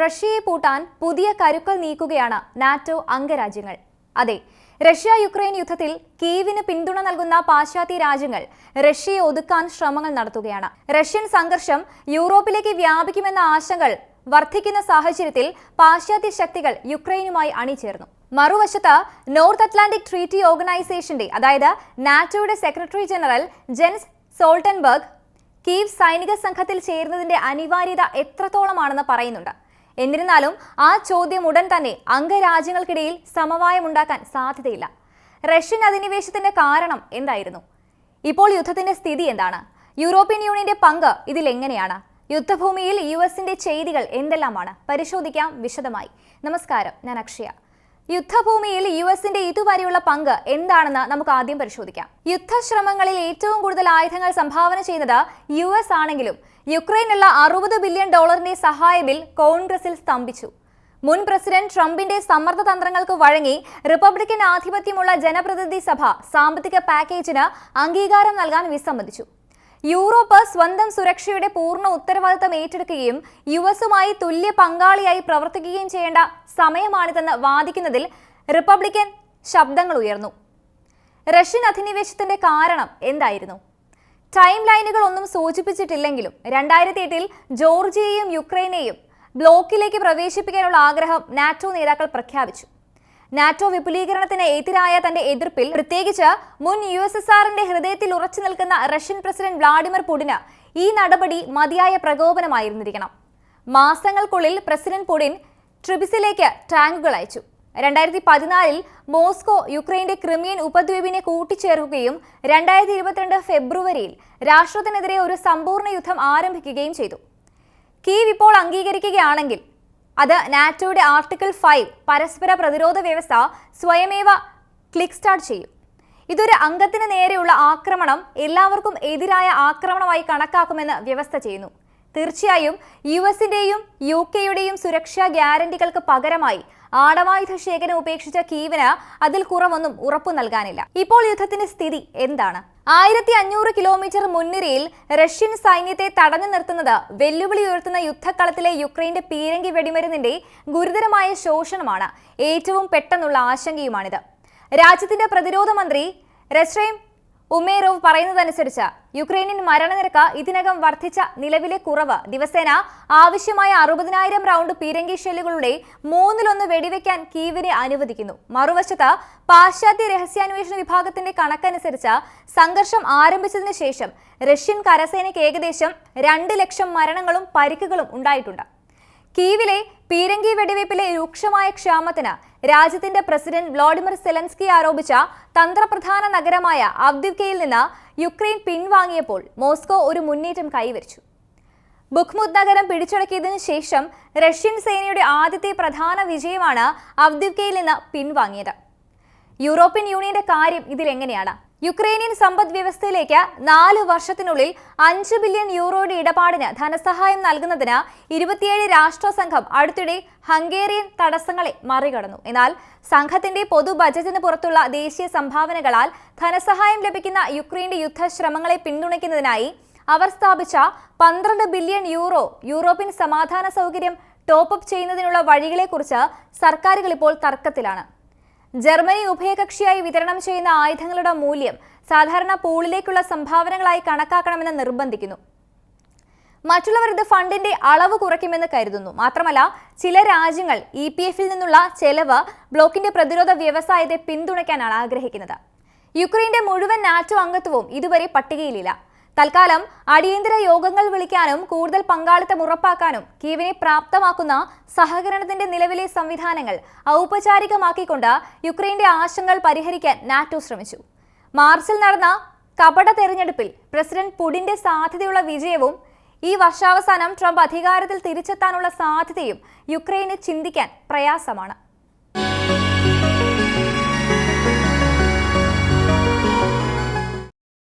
റഷ്യയെ പൂട്ടാൻ പുതിയ കരുക്കൾ നീക്കുകയാണ് നാറ്റോ അംഗരാജ്യങ്ങൾ. അതെ റഷ്യ യുക്രൈൻ യുദ്ധത്തിൽ കീവിന് പിന്തുണ നൽകുന്ന പാശ്ചാത്യ രാജ്യങ്ങൾ റഷ്യയെ ഒതുക്കാൻ ശ്രമങ്ങൾ നടത്തുകയാണ്. റഷ്യൻ സംഘർഷം യൂറോപ്പിലേക്ക് വ്യാപിക്കുമെന്ന ആശങ്കകൾ വർദ്ധിക്കുന്ന സാഹചര്യത്തിൽ പാശ്ചാത്യ ശക്തികൾ യുക്രൈനുമായി അണിചേർന്നു. മറുവശത്ത് നോർത്ത് അറ്റ്ലാന്റിക് ട്രീറ്റി ഓർഗനൈസേഷന്റെ അതായത് നാറ്റോയുടെ secretary general Jens Stoltenberg Kyiv സൈനിക സംഘത്തിൽ ചേരുന്നതിന്റെ അനിവാര്യത എത്രത്തോളമാണെന്ന് പറയുന്നുണ്ട്. എന്നിരുന്നാലും ആ ചോദ്യം ഉടൻ തന്നെ അംഗരാജ്യങ്ങൾക്കിടയിൽ സമവായമുണ്ടാക്കാൻ സാധ്യതയില്ല. റഷ്യൻ അധിനിവേശത്തിന്റെ കാരണം എന്തായിരുന്നു? ഇപ്പോൾ യുദ്ധത്തിന്റെ സ്ഥിതി എന്താണ്? യൂറോപ്യൻ യൂണിയന്റെ പങ്ക് ഇതിൽ എങ്ങനെയാണ് യുദ്ധഭൂമിയിൽ യു എസിന്റെ ചെയ്തികൾ എന്തെല്ലാമാണ്? പരിശോധിക്കാം വിശദമായി. നമസ്കാരം ഞാൻ അക്ഷയ. യുദ്ധഭൂമിയിൽ യു എസിന്റെ ഇതുവരെയുള്ള പങ്ക് എന്താണെന്ന് നമുക്ക് ആദ്യം പരിശോധിക്കാം. യുദ്ധശ്രമങ്ങളിൽ ഏറ്റവും കൂടുതൽ ആയുധങ്ങൾ സംഭാവന ചെയ്യുന്നത് യു എസ് ആണെങ്കിലും യുക്രൈനുള്ള അറുപത് ബില്യൺ ഡോളറിന്റെ സഹായ ബിൽ കോൺഗ്രസിൽ സ്തംഭിച്ചു. മുൻ പ്രസിഡന്റ് ട്രംപിന്റെ സമ്മർദ്ദ തന്ത്രങ്ങൾക്ക് വഴങ്ങി റിപ്പബ്ലിക്കൻ ആധിപത്യമുള്ള ജനപ്രതിനിധി സഭ സാമ്പത്തിക പാക്കേജിന് അംഗീകാരം നൽകാൻ വിസമ്മതിച്ചു. യൂറോപ്പ് സ്വന്തം സുരക്ഷയുടെ പൂർണ ഉത്തരവാദിത്തം ഏറ്റെടുക്കുകയും യു എസുമായി തുല്യ പങ്കാളിയായി പ്രവർത്തിക്കുകയും ചെയ്യേണ്ട സമയമാണിതെന്ന് വാദിക്കുന്നതിൽ റിപ്പബ്ലിക്കൻ ശബ്ദങ്ങൾ ഉയർന്നു. റഷ്യൻ അധിനിവേശത്തിന്റെ കാരണം എന്തായിരുന്നു? ടൈം ലൈനുകൾ ഒന്നും സൂചിപ്പിച്ചിട്ടില്ലെങ്കിലും രണ്ടായിരത്തി എട്ടിൽ ജോർജിയയും യുക്രൈനെയും ബ്ലോക്കിലേക്ക് പ്രവേശിപ്പിക്കാനുള്ള ആഗ്രഹം നാറ്റോ നേതാക്കൾ പ്രഖ്യാപിച്ചു. നാറ്റോ വിപുലീകരണത്തിന് എതിരായ തന്റെ എതിർപ്പിൽ പ്രത്യേകിച്ച് മുൻ യു എസ് എസ് ആറിന്റെ ഹൃദയത്തിൽ ഉറച്ചു നിൽക്കുന്ന റഷ്യൻ പ്രസിഡന്റ് വ്ളാഡിമിർ പുടിന് ഈ നടപടി മതിയായ പ്രകോപനമായിരുന്നിരിക്കണം. മാസങ്ങൾക്കുള്ളിൽ പ്രസിഡന്റ് പുടിൻ ട്രിബിസിലേക്ക് ടാങ്കുകൾ അയച്ചു. രണ്ടായിരത്തി പതിനാലിൽ മോസ്കോ യുക്രൈന്റെ ക്രിമിയൻ ഉപദ്വീപിനെ കൂട്ടിച്ചേർക്കുകയും രണ്ടായിരത്തി ഇരുപത്തിരണ്ട് ഫെബ്രുവരിയിൽ രാഷ്ട്രത്തിനെതിരെ ഒരു സമ്പൂർണ യുദ്ധം ആരംഭിക്കുകയും ചെയ്തു. കീവ് ഇപ്പോൾ അംഗീകരിക്കുകയാണെങ്കിൽ അത് നാറ്റോയുടെ ആർട്ടിക്കിൾ ഫൈവ് പരസ്പര പ്രതിരോധ വ്യവസ്ഥ സ്വയമേവ ക്ലിക്ക് സ്റ്റാർട്ട് ചെയ്യും. ഇതൊരു അംഗത്തിന് നേരെയുള്ള ആക്രമണം എല്ലാവർക്കും എതിരായ ആക്രമണമായി കണക്കാക്കുമെന്ന് വ്യവസ്ഥ ചെയ്യുന്നു. തീർച്ചയായും യു എസിന്റെയും യു കെയുടെയും സുരക്ഷാ ഗ്യാരണ്ടികൾക്ക് പകരമായി ആണവായുധ ശേഖരം ഉപേക്ഷിച്ച കീവിന് അതിൽ കുറവൊന്നും ഉറപ്പു നൽകാനില്ല. ഇപ്പോൾ യുദ്ധത്തിന്റെ സ്ഥിതി എന്താണ്? ആയിരത്തി അഞ്ഞൂറ് കിലോമീറ്റർ മുൻനിരയിൽ റഷ്യൻ സൈന്യത്തെ തടഞ്ഞു നിർത്തുന്നത് വെല്ലുവിളി ഉയർത്തുന്ന യുദ്ധക്കളത്തിലെ യുക്രൈന്റെ പീരങ്കി വെടിമരുന്നിന്റെ ഗുരുതരമായ ശോഷണമാണ് ഏറ്റവും പെട്ടെന്നുള്ള ആശങ്കയുമാണിത്. രാജ്യത്തിന്റെ പ്രതിരോധ മന്ത്രി റെസ്ട്രൈം ഉമേറോവ് പറയുന്നതനുസരിച്ച് യുക്രൈനിൽ മരണനിരക്ക് ഇതിനകം വർദ്ധിച്ച നിലവിലെ കുറവ്. ദിവസേന ആവശ്യമായ അറുപതിനായിരം റൗണ്ട് പീരങ്കി ഷെല്ലുകളുടെ മൂന്നിലൊന്ന് വെടിവെക്കാൻ കീവിനെ അനുവദിക്കുന്നു. മറുവശത്ത് പാശ്ചാത്യ രഹസ്യാന്വേഷണ വിഭാഗത്തിന്റെ കണക്കനുസരിച്ച് സംഘർഷം ആരംഭിച്ചതിനു ശേഷം റഷ്യൻ കരസേനയ്ക്ക് ഏകദേശം രണ്ട് ലക്ഷം മരണങ്ങളും പരിക്കുകളും ഉണ്ടായിട്ടുണ്ട്. കീവിലെ പീരങ്കി വെടിവയ്പ്പിലെ രൂക്ഷമായ ക്ഷാമത്തിന് രാജ്യത്തിന്റെ പ്രസിഡന്റ് വ്ളാഡിമിർ സെലൻസ്കി ആരോപിച്ച തന്ത്രപ്രധാന നഗരമായ അവ്ദിവ്കയിൽ നിന്ന് യുക്രൈൻ പിൻവാങ്ങിയപ്പോൾ മോസ്കോ ഒരു മുന്നേറ്റം കൈവരിച്ചു. ബുഖ്മുദ് നഗരം പിടിച്ചടക്കിയതിനു ശേഷം റഷ്യൻ സേനയുടെ ആദ്യത്തെ പ്രധാന വിജയമാണ് അവ്ദിവ്കയിൽ നിന്ന് പിൻവാങ്ങിയത്. യൂറോപ്യൻ യൂണിയന്റെ കാര്യം ഇതിൽ എങ്ങനെയാണ് യുക്രൈനിയൻ സമ്പദ് വ്യവസ്ഥയിലേക്ക് നാല് വർഷത്തിനുള്ളിൽ അഞ്ച് ബില്യൺ യൂറോയുടെ ഇടപാടിന് ധനസഹായം നൽകുന്നതിന് ഇരുപത്തിയേഴ് രാഷ്ട്ര സംഘം അടുത്തിടെ ഹംഗേറിയൻ തടസ്സങ്ങളെ മറികടന്നു. എന്നാൽ സംഘത്തിന്റെ പൊതു ബജറ്റിന് പുറത്തുള്ള ദേശീയ സംഭാവനകളാൽ ധനസഹായം ലഭിക്കുന്ന യുക്രൈന്റെ യുദ്ധശ്രമങ്ങളെ പിന്തുണയ്ക്കുന്നതിനായി അവർ സ്ഥാപിച്ച പന്ത്രണ്ട് ബില്യൺ യൂറോ യൂറോപ്യൻ സമാധാന സൗകര്യം ടോപ്പ് അപ്പ് ചെയ്യുന്നതിനുള്ള വഴികളെക്കുറിച്ച് സർക്കാരുകൾ ഇപ്പോൾ തർക്കത്തിലാണ്. ജർമ്മനി ഉഭയകക്ഷിയായി വിതരണം ചെയ്യുന്ന ആയുധങ്ങളുടെ മൂല്യം സാധാരണ പൂളിലേക്കുള്ള സംഭാവനകളായി കണക്കാക്കണമെന്ന് നിർബന്ധിക്കുന്നു. മറ്റുള്ളവർ ഇത് ഫണ്ടിന്റെ അളവ് കുറയ്ക്കുമെന്ന് കരുതുന്നു. മാത്രമല്ല ചില രാജ്യങ്ങൾ ഇ പി എഫിൽ നിന്നുള്ള ചെലവ് ബ്ലോക്കിന്റെ പ്രതിരോധ വ്യവസായത്തെ പിന്തുണയ്ക്കാനാണ് ആഗ്രഹിക്കുന്നത്. യുക്രൈന്റെ മുഴുവൻ നാറ്റോ അംഗത്വവും ഇതുവരെ പട്ടികയിലില്ല. തൽക്കാലം അടിയന്തര യോഗങ്ങൾ വിളിക്കാനും കൂടുതൽ പങ്കാളിത്തം ഉറപ്പാക്കാനും കീവിനെ പ്രാപ്തമാക്കുന്ന സഹകരണത്തിന്റെ നിലവിലെ സംവിധാനങ്ങൾ ഔപചാരികമാക്കിക്കൊണ്ട് യുക്രൈന്റെ ആശങ്കകൾ പരിഹരിക്കാൻ നാറ്റോ ശ്രമിച്ചു. മാർച്ചിൽ നടന്ന കപട തെരഞ്ഞെടുപ്പിൽ പ്രസിഡന്റ് പുടിന്റെ സാധ്യതയുള്ള വിജയവും ഈ വർഷാവസാനം ട്രംപ് അധികാരത്തിൽ തിരിച്ചെത്താനുള്ള സാധ്യതയും യുക്രൈന് ചിന്തിക്കാൻ പ്രയാസമാണ്.